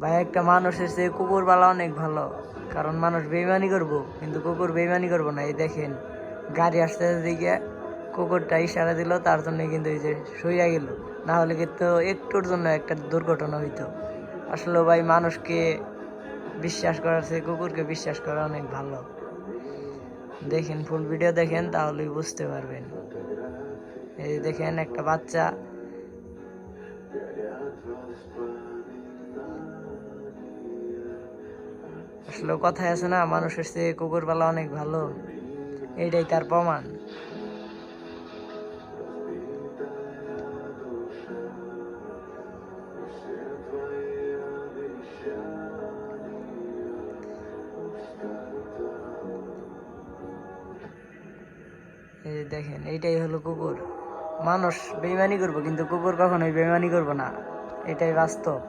ভাই, একটা মানুষের চেয়ে কুকুর পালা অনেক ভালো। কারণ মানুষ বেইমানি করব, কিন্তু কুকুর বেইমানি করব না, এই দেখেন। গাড়ি আসতে দিকে কুকুরটা ইশারা দিল, তার জন্য কিন্তু এই যে শুইয়া গেল। না হলে কিন্তু একটুর জন্য একটা দুর্ঘটনা হইতো। আসলে ভাই, মানুষকে বিশ্বাস করার চেয়ে কুকুরকে বিশ্বাস করা অনেক ভালো। দেখেন ফুল ভিডিও দেখেন, তাহলেই বুঝতে পারবেন। এই দেখেন, একটা বাচ্চা। আসলে কথায় আছে না, মানুষের চেয়ে কুকুর পালা অনেক ভালো। এইটাই তার প্রমাণ। এই দেখেন, এইটাই হলো কুকুর। মানুষ বেইমানি করব, কিন্তু কুকুর কখনোই বেইমানি করব না। এটাই বাস্তব।